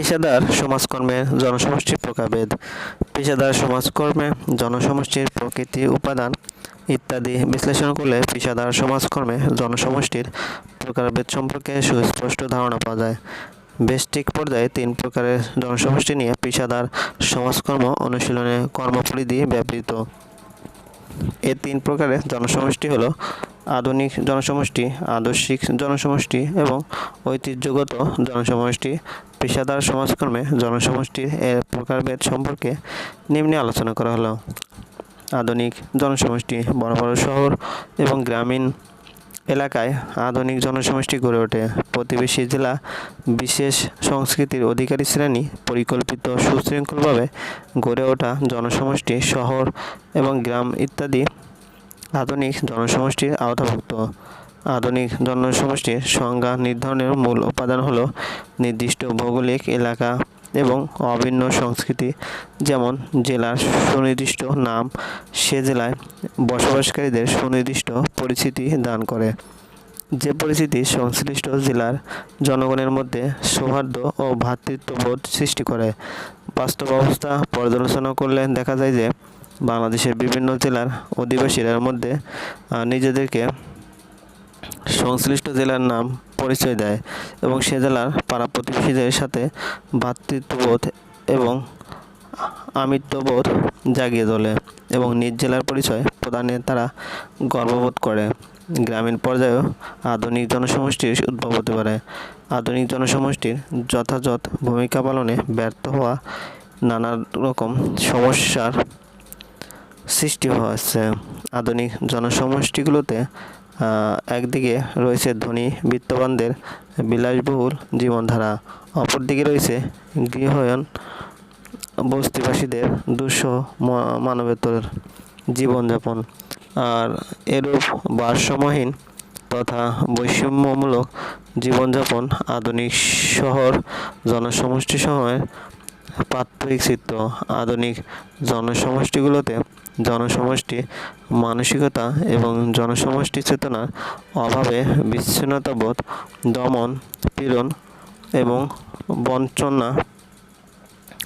পেশাদার সমাজকর্মে জনসমষ্টির প্রকারভেদ, পেশাদার সমাজকর্মে জনসমষ্টির প্রকৃতি উপাদান ইত্যাদি বিশ্লেষণ করলে পেশাদার সমাজকর্মে জনসমষ্টির প্রকারভেদ সম্পর্কে সুস্পষ্ট ধারণা পাওয়া যায়। বেস্টিক পর্যায়ে তিন প্রকারের জনসমষ্টি নিয়ে পেশাদার সমাজকর্ম অনুশীলনে কর্মপরিধি ব্যাপৃত এ তিন প্রকারের জনসমষ্টি হলো আধুনিক জনসমষ্টি, আদর্শিক জনসমষ্টি এবং ঐতিহ্যগত জনসমষ্টি, পেশাদার সমাজকর্মে জনসমষ্টির এর প্রকারভেদ সম্পর্কে নিম্নে আলোচনা করা হলো। আধুনিক জনসমষ্টি বড় বড় শহর এবং গ্রামীণ এলাকায় আধুনিক জনসমষ্টি গড়ে ওঠে। প্রতিবেশী জেলা বিশেষ সংস্কৃতির অধিকারী শ্রেণি পরিকল্পিত সুশৃঙ্খলভাবে গড়ে ওঠা জনসমষ্টি শহর এবং গ্রাম ইত্যাদি আধুনিক জনসমষ্টির আওতাভুক্ত। আধুনিক জনসমষ্টির সংজ্ঞা নির্ধারণের মূল উপাদান হলো নির্দিষ্ট ভৌগোলিক এলাকা এবং অভিন্ন সংস্কৃতি, যেমন জেলার সুনির্দিষ্ট নাম সে জেলায় বসবাসকারীদের সুনির্দিষ্ট পরিচিতি দান করে। যে পরিচিতি সংশ্লিষ্ট জেলার জনগণের মধ্যে সৌহার্দ্য ও ভ্রাতৃত্ববোধ সৃষ্টি করে। বাস্তব অবস্থা পর্যালোচনা করলে দেখা যায় যে বাংলাদেশের বিভিন্ন জেলার অধিবাসীদের মধ্যে নিজেদেরকে সংশ্লিষ্ট জেলার নাম পরিচয় দেয় এবং সে জেলার পাড়া প্রতিবেশীদের সাথে ভ্রাতৃত্ববোধ এবং আমিত্ববোধ জাগিয়ে তোলে এবং নিজ জেলার পরিচয় প্রদানে তারা গর্ববোধ করে। গ্রামীণ পর্যায়েও আধুনিক জনসমষ্টির উদ্ভব হতে পারে। আধুনিক জনসমষ্টির যথাযথ ভূমিকা পালনে ব্যর্থ হওয়া নানা রকম সমস্যার সৃষ্টি হচ্ছে আধুনিক জনসমষ্টিগুলোতে একদিকে রয়েছে ধনী বিত্তবানদের বিলাসবহুল জীবনধারা, অপরদিকে রয়েছে গৃহায়ন বস্তিবাসীদের দুঃসহ মানবেতর জীবনযাপন। আর এরূপ ভারসাম্যহীন তথা বৈষম্যমূলক জীবনযাপন আধুনিক শহর জনসমষ্টি সময়ের প্রাত্যহিক চিত্র, আধুনিক জনসমষ্টিগুলোতে জনসমষ্টি, মানসিকতা এবং জনসমষ্টি চেতনার অভাবে বিচ্ছিন্নতাবোধ দমন, পীড়ন এবং বঞ্চনা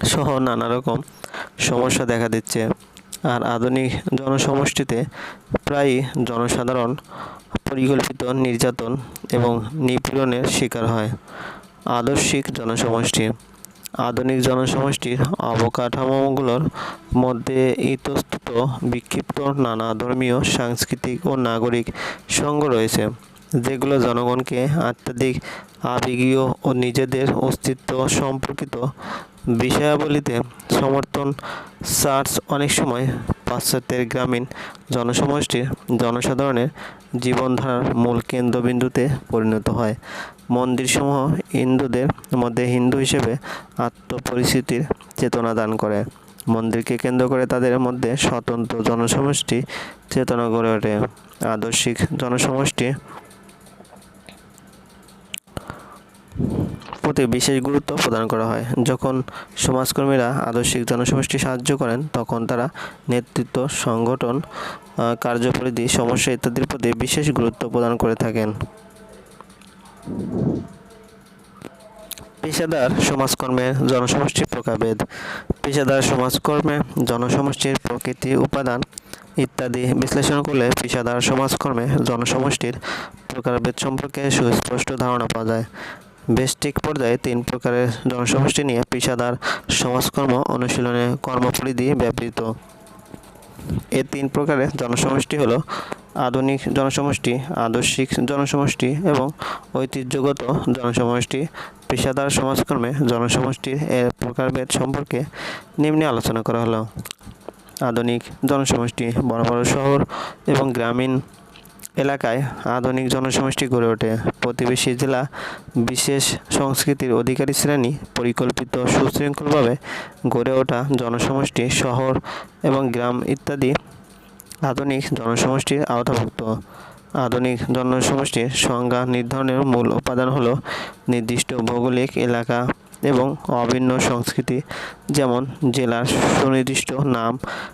সহ নানা রকম সমস্যা দেখা দিচ্ছে। আর আধুনিক জনসমষ্টিতে প্রায়ই জনসাধারণ পরিকল্পিত নির্যাতন এবং নিপীড়নের শিকার হয়। আদর্শিক জনসমষ্টি আধুনিক জনসমষ্টির অবকাঠামোগুলোর মধ্যে ইতস্তত বিক্ষিপ্ত নানা ধর্মীয়, সাংস্কৃতিক ও নাগরিক সংঘ রয়েছে, যেগুলো জনগণকে আত্মাধিক আবেগীয় ও নিজেদের অস্তিত্ব সম্পর্কিত বিষয়াবলিতে সমর্থন চার্চ অনেক সময় পাশ্চাত্যের গ্রামীণ জনসমষ্টির জনসাধারণের জীবনধারার মূল কেন্দ্রবিন্দুতে পরিণত হয়। মন্দিরসমূহ হিন্দুদের মধ্যে হিন্দু হিসেবে আত্মপরিচিতির চেতনা দান করে। মন্দিরকে কেন্দ্র করে তাদের মধ্যে স্বতন্ত্র জনসমষ্টি চেতনা গড়ে ওঠে। আদর্শিক জনসমষ্টি প্রতি বিশেষ গুরুত্ব প্রদান করা হয়। যখন সমাজকর্মীরা আদর্শিক জনসমষ্টি সাহায্য করেন, তখন তারা নেতৃত্ব, সংগঠন কার্যপরিধি, সমস্যা ইত্যাদির প্রতি বিশেষ গুরুত্ব প্রদান করে থাকেন। পেশাদার সমাজকর্মে জনসমষ্টির প্রকারভেদ, পেশাদার সমাজকর্মে জনসমষ্টির প্রকৃতি উপাদান ইত্যাদি বিশ্লেষণ করলে পেশাদার সমাজকর্মে জনসমষ্টির প্রকারভেদ সম্পর্কে সুস্পষ্ট ধারণা পাওয়া যায়। বেস্টিক পর্যায়ে তিন প্রকারের জনসমষ্টি নিয়ে পেশাদার সমাজকর্ম অনুশীলনে কর্মপরিধি ব্যবহৃত। এ তিন প্রকারের জনসমষ্টি হলো আধুনিক জনসমষ্টি, আদর্শিক জনসমষ্টি এবং ঐতিহ্যগত জনসমষ্টি, পেশাদার সমাজকর্মে জনসমষ্টির এর প্রকারভেদ সম্পর্কে নিম্নে আলোচনা করা হলো। আধুনিক জনসমষ্টি বড় বড় শহর এবং গ্রামীণ এলাকায় আধুনিক জনসমষ্টি গড়ে ওঠে। প্রতিবেশী জেলা বিশেষ সংস্কৃতির অধিকারী শ্রেণি পরিকল্পিত সুশৃঙ্খলভাবে গড়ে ওঠা জনসমষ্টি শহর এবং গ্রাম ইত্যাদি আধুনিক জনসমষ্টির আওতাভুক্ত। আধুনিক জনসমষ্টির সংজ্ঞা নির্ধারণের মূল উপাদান হলো নির্দিষ্ট ভৌগোলিক এলাকা এবং অভিন্ন সংস্কৃতি, যেমন জেলার সুনির্দিষ্ট নাম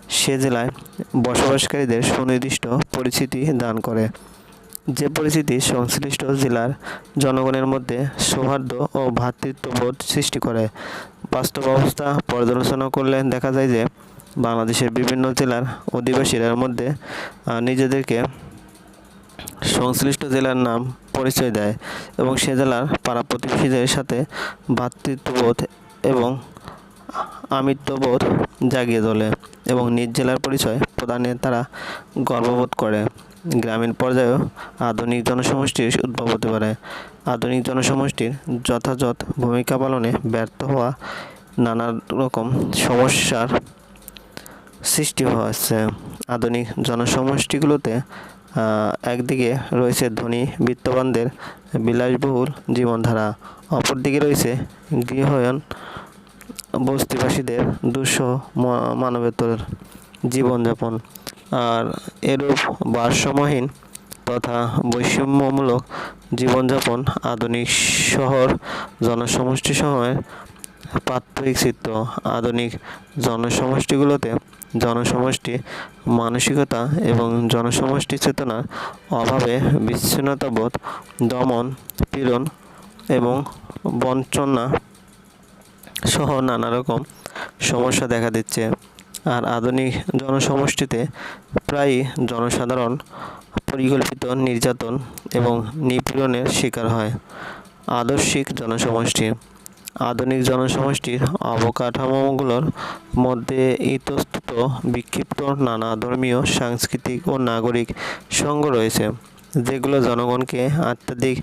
সে জেলায় বসবাসকারীদের সুনির্দিষ্ট পরিচিতি দান করে। যে পরিস্থিতি সংশ্লিষ্ট জেলার জনগণের মধ্যে সৌহার্দ্য ও ভ্রাতৃত্ববোধ সৃষ্টি করে। বাস্তব অবস্থা পর্যালোচনা করলে দেখা যায় যে বাংলাদেশের বিভিন্ন জেলার অধিবাসীরা মধ্যে নিজেদেরকে সংশ্লিষ্ট জেলার নাম পরিচয় দেয় এবং সে জেলার পাড়া প্রতিবেশীদের সাথে ভ্রাতৃত্ববোধ এবং আমিত্ববোধ জাগিয়ে তোলে এবং নিজ জেলার পরিচয় প্রদানে তারা গর্ববোধ করে। গ্রামীণ পর্যায়েও আধুনিক জনসমষ্টির উদ্ভব হতে পারে। আধুনিক জনসমষ্টির যথাযথ ভূমিকা পালনে ব্যর্থ হওয়া নানা রকম সমস্যার সৃষ্টি হচ্ছে আধুনিক জনসমষ্টিগুলোতে একদিকে রয়েছে ধনী বিত্তবানদের বিলাসবহুল জীবনধারা, অপরদিকে রয়েছে গৃহায়ন বস্তিবাসীদের দুঃসহ মানবেতর জীবনযাপন। আর এরূপ ভারসাম্যহীন তথা বৈষম্যমূলক জীবনযাপন আধুনিক শহর জনসমষ্টি সময়ের প্রাত্যহিক চিত্র আধুনিক জনসমষ্টিগুলোতে জনসমষ্টি, মানসিকতা এবং জনসমষ্টি চেতনার অভাবে বিচ্ছিন্নতাবোধ, দমন, পীড়ন এবং বঞ্চনা সহ নানা রকম সমস্যা দেখা দিচ্ছে। আর আধুনিক জনসমষ্টিতে প্রায়ই জনসাধারণ পরিকল্পিত নির্যাতন এবং নিপীড়নের শিকার হয়। আদর্শিক জনসমষ্টি আধুনিক জনসমষ্টির অবকাঠামোগুলোর মধ্যে ইতস্তত বিক্ষিপ্ত নানা ধর্মীয়, সাংস্কৃতিক ও নাগরিক সংঘ রয়েছে, যেগুলো জনগণকে আত্মাধিক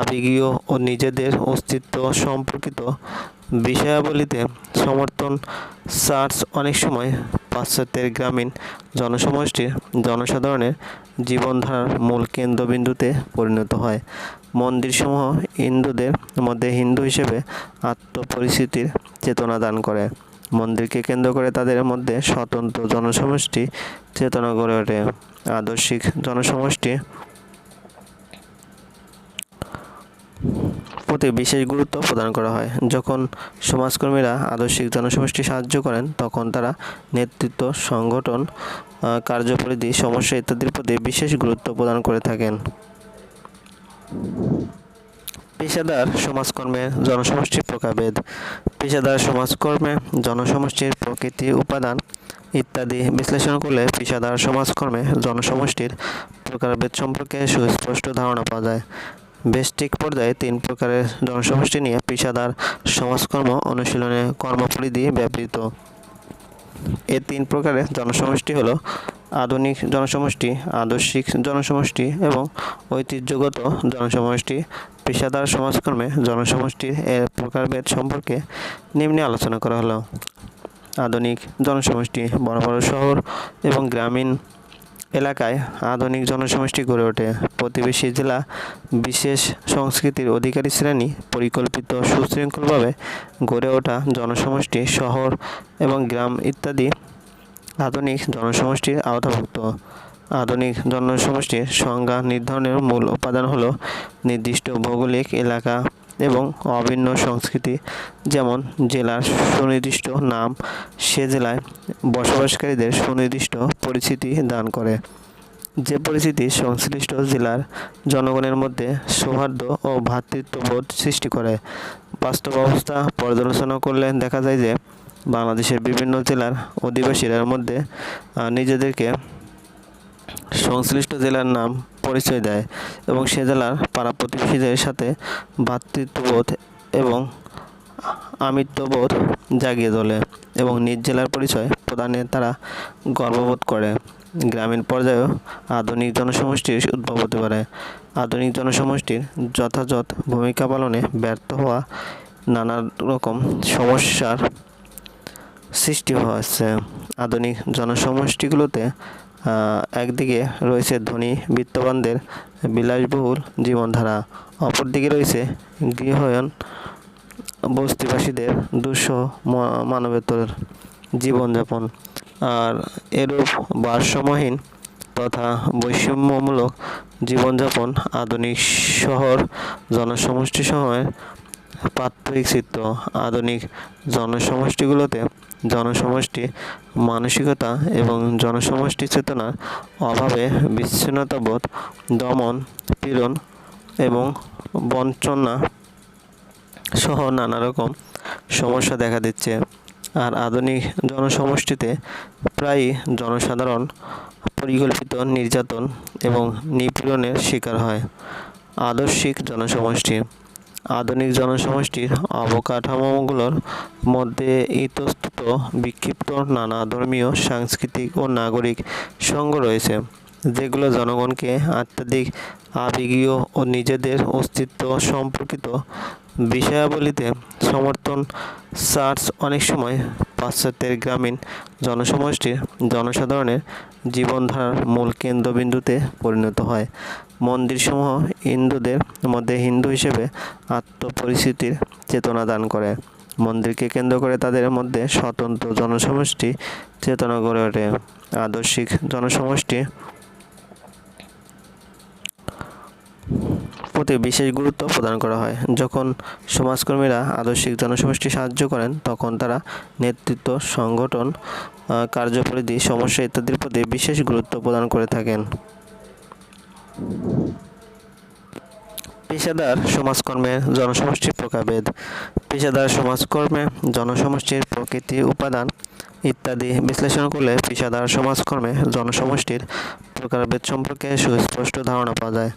আবেগীয় ও নিজেদের অস্তিত্ব সম্পর্কিত বিষয়াবলিতে সমর্থন চার্চ অনেক সময় পাশ্চাত্যের গ্রামীণ জনসমষ্টির জনসাধারণের জীবনধারার মূল কেন্দ্রবিন্দুতে পরিণত হয়। মন্দিরসমূহ হিন্দুদের মধ্যে হিন্দু হিসেবে আত্মপরিস্থিতির চেতনা দান করে। মন্দিরকে কেন্দ্র করে তাদের মধ্যে স্বতন্ত্র জনসমষ্টি চেতনা গড়ে ওঠে। আদর্শিক জনসমষ্টি প্রতি বিশেষ গুরুত্ব প্রদান করা হয়। যখন সমাজকর্মীরা আদর্শিক জনসমষ্টি সাহায্য করেন, তখন তারা নেতৃত্ব, সংগঠন কার্যপরিধি, সমস্যা ইত্যাদির প্রতি বিশেষ গুরুত্ব প্রদান করে থাকেন। পেশাদার সমাজকর্মে জনসমষ্টির প্রকারভেদ, পেশাদার সমাজকর্মে জনসমষ্টির প্রকৃতি উপাদান ইত্যাদি বিশ্লেষণ করলে পেশাদার সমাজকর্মে জনসমষ্টির প্রকারভেদ সম্পর্কে সুস্পষ্ট ধারণা পাওয়া যায়। বেষ্টিক পর্যায়ে তিন প্রকারের জনসমষ্টি নিয়ে পেশাদার সমাজকর্ম অনুশীলনে কর্মপরিধি ব্যাপৃত এ তিন প্রকারের জনসমষ্টি হলো আধুনিক জনসমষ্টি, আদর্শিক জনসমষ্টি এবং ঐতিহ্যগত জনসমষ্টি। পেশাদার সমাজকর্মে জনসমষ্টির এর প্রকারভেদ সম্পর্কে নিম্নে আলোচনা করা হলো। আধুনিক জনসমষ্টি বড় বড় শহর এবং গ্রামীণ এলাকায় আধুনিক জনসমষ্টি গড়ে ওঠে। প্রতিবেশী জেলা বিশেষ সংস্কৃতির অধিকারী শ্রেণি পরিকল্পিত সুশৃঙ্খলভাবে গড়ে ওঠা জনসমষ্টি, শহর এবং গ্রাম ইত্যাদি আধুনিক জনসমষ্টির আওতাভুক্ত। আধুনিক জনসমষ্টির সংজ্ঞা নির্ধারণের মূল উপাদান হলো নির্দিষ্ট ভৌগোলিক এলাকা এবং অভিন্ন সংস্কৃতি, যেমন জেলার সুনির্দিষ্ট নাম সে জেলায় বসবাসকারীদের সুনির্দিষ্ট পরিচিতি দান করে। যে পরিস্থিতি সংশ্লিষ্ট জেলার জনগণের মধ্যে সৌহার্দ্য ও ভ্রাতৃত্ববোধ সৃষ্টি করে। বাস্তব অবস্থা পর্যালোচনা করলে দেখা যায় যে বাংলাদেশের বিভিন্ন জেলার অধিবাসীরা মধ্যে নিজেদেরকে সংশ্লিষ্ট জেলার নাম পরিচয় দেয় এবং সে জেলার পাড়া প্রতিবেশীদের সাথে ভ্রাতৃত্ববোধ এবং আমিত্ববোধ জাগিয়ে তোলে এবং নিজ জেলার পরিচয় প্রদানে তারা গর্ববোধ করে। গ্রামীণ পর্যায়েও আধুনিক জনসমষ্টির উদ্ভব হতে পারে। আধুনিক জনসমষ্টির যথাযথ ভূমিকা পালনে ব্যর্থ হওয়া নানা রকম সমস্যার সৃষ্টি হওয়া হচ্ছে আধুনিক জনসমষ্টিগুলোতে একদিকে রয়েছে ধনী বিত্তবানদের বিলাসবহুল জীবনধারা, অপরদিকে রয়েছে গৃহায়ন বস্তিবাসীদের দুঃসহ মানবেতর জীবনযাপন। আর এরূপ ভারসাম্যহীন তথা বৈষম্যমূলক জীবনযাপন আধুনিক শহর জনসমষ্টি সময়ের প্রাত্যহিক চিত্র আধুনিক জনসমষ্টিগুলোতে জনসমষ্টি, মানসিকতা এবং জনসমষ্টি চেতনার অভাবে বিচ্ছিন্নতাবোধ, দমন, পীড়ন এবং বঞ্চনা সহ নানা রকম সমস্যা দেখা দিচ্ছে। আর আধুনিক জনসমষ্টিতে প্রায়ই জনসাধারণ পরিকল্পিত নির্যাতন এবং নিপীড়নের শিকার হয়। আদর্শিক জনসমষ্টি আধুনিক জনসমষ্টির অবকাঠামোগুলোর মধ্যে ইতস্তত বিক্ষিপ্ত নানা ধর্মীয়, সাংস্কৃতিক ও নাগরিক সংঘ রয়েছে, যেগুলো জনগণকে আত্মাধিক আবেগীয় ও নিজেদের অস্তিত্ব সম্পর্কিত বিষয়াবলিতে সমর্থন চার্চ অনেক সময় পাশ্চাত্যের গ্রামীণ জনসমষ্টির জনসাধারণের জীবনধারার মূল কেন্দ্রবিন্দুতে পরিণত হয়। মন্দিরসমূহ হিন্দুদের মধ্যে হিন্দু হিসেবে আত্মপরিচিতির চেতনা দান করে। মন্দিরকে কেন্দ্র করে তাদের মধ্যে স্বতন্ত্র জনসমষ্টি চেতনা গড়ে ওঠে। আদর্শিক জনসমষ্টি প্রতি বিশেষ গুরুত্ব প্রদান করা হয়। যখন সমাজকর্মীরা আদর্শিক জনসমষ্টি সাহায্য করেন, তখন তারা নেতৃত্ব, সংগঠন কার্যপরিধি, সমস্যা ইত্যাদির প্রতি বিশেষ গুরুত্ব প্রদান করে থাকেন। পেশাদার সমাজকর্মে জনসমষ্টির প্রকারভেদ, পেশাদার সমাজকর্মে জনসমষ্টির প্রকৃতি উপাদান ইত্যাদি বিশ্লেষণ করলে পেশাদার সমাজকর্মে জনসমষ্টির প্রকারভেদ সম্পর্কে সুস্পষ্ট ধারণা পাওয়া যায়।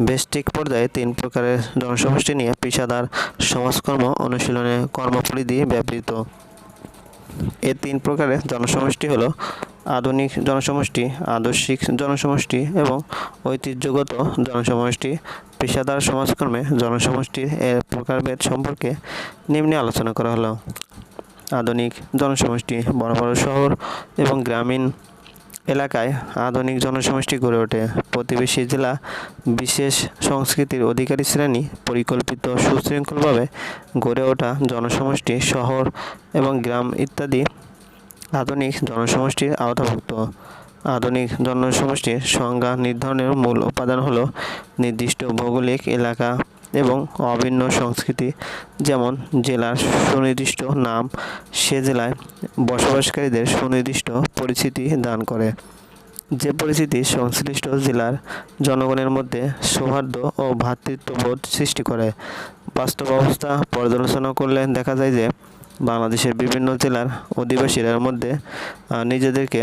বেষ্টিক পর্যায়ে তিন প্রকারের জনসমষ্টি নিয়ে পেশাদার সমাজকর্ম অনুশীলনে কর্মপরিধি ব্যবহৃত। এ তিন প্রকারের জনসমষ্টি হলো আধুনিক জনসমষ্টি, আদর্শিক জনসমষ্টি এবং ঐতিহ্যগত জনসমষ্টি, পেশাদার সমাজকর্মে জনসমষ্টির এর প্রকারভেদ সম্পর্কে নিম্নে আলোচনা করা হলো। আধুনিক জনসমষ্টি বড় বড় শহর এবং গ্রামীণ এলাকায় আধুনিক জনসমষ্টি গড়ে ওঠে। প্রতিবেশী জেলা বিশেষ সংস্কৃতির অধিকারী শ্রেণি পরিকল্পিত সুশৃঙ্খলভাবে গড়ে ওঠা জনসমষ্টি শহর এবং গ্রাম ইত্যাদি আধুনিক জনসমষ্টির আওতাভুক্ত। আধুনিক জনসমষ্টির সংজ্ঞা নির্ধারণের মূল উপাদান হলো নির্দিষ্ট ভৌগোলিক এলাকা এবং অভিন্ন সংস্কৃতি, যেমন জেলার সুনির্দিষ্ট নাম সে জেলায় বসবাসকারীদের সুনির্দিষ্ট পরিচিতি দান করে। যে পরিচিতি সংশ্লিষ্ট জেলার জনগণের মধ্যে সৌহার্দ্য ও ভ্রাতৃত্ববোধ সৃষ্টি করে। বাস্তব অবস্থা পর্যালোচনা করলে দেখা যায় যে বাংলাদেশের বিভিন্ন জেলার অধিবাসীদের মধ্যে নিজেদেরকে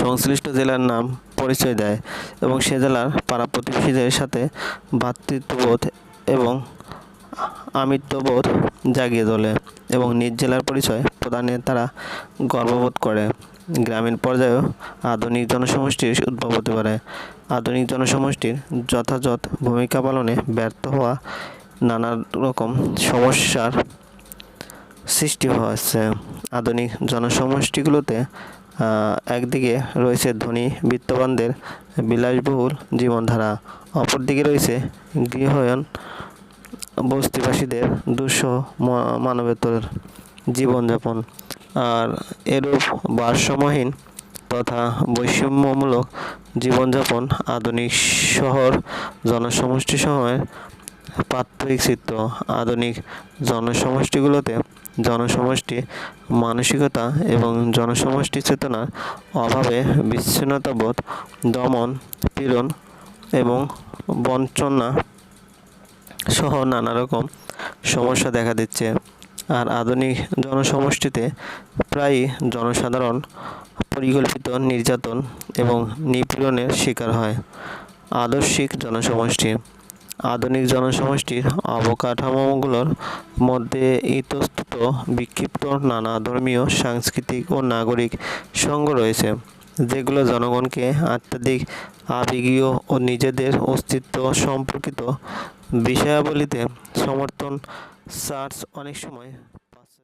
সংশ্লিষ্ট জেলার নাম পরিচয় দেয় এবং সে জেলার পাড়া প্রতিবেশীদের সাথে ভ্রাতৃত্ববোধ এবং আমিত্ববোধ জাগিয়ে তোলে এবং নিজ জেলার পরিচয় প্রদানে তারা গর্ববোধ করে। গ্রামীণ পর্যায়েও আধুনিক জনসমষ্টির উদ্ভব হতে পারে। আধুনিক জনসমষ্টির যথাযথ ভূমিকা পালনে ব্যর্থ হওয়া নানা রকম সমস্যার সৃষ্টি হচ্ছে আধুনিক জনসমষ্টিগুলোতে একদিকে রয়েছে ধনী বিত্তবানদের বিলাসবহুল জীবনধারা, অপরদিকে রয়েছে গৃহায়ন বস্তিবাসীদের দুঃসহ মানবেতর জীবনযাপন। আর এরূপ ভারসাম্যহীন তথা বৈষম্যমূলক জীবনযাপন আধুনিক শহর জনসমষ্টি সময়ের প্রাত্যহিক চিত্র আধুনিক জনসমষ্টিগুলোতে জনসমষ্টি, মানসিকতা এবং জনসমষ্টি চেতনার অভাবে বিচ্ছিন্নতাবোধ, দমন, পীড়ন এবং বঞ্চনা সহ নানা রকম সমস্যা দেখা দিচ্ছে। আর আধুনিক জনসমষ্টিতে প্রায়ই জনসাধারণ পরিকল্পিত নির্যাতন এবং নিপীড়নের শিকার হয়। আদর্শিক জনসমষ্টি আধুনিক জনসমষ্টির অবকাঠামোগুলোর মধ্যে ইতস্তত বিক্ষিপ্ত নানা ধর্মীয়, সাংস্কৃতিক ও নাগরিক সংঘ রয়েছে, যেগুলো জনগণকে আত্মাধিক আবেগীয় ও নিজেদের অস্তিত্ব সম্পর্কিত বিষয়াবলিতে সমর্থন সার্চ অনেক সময়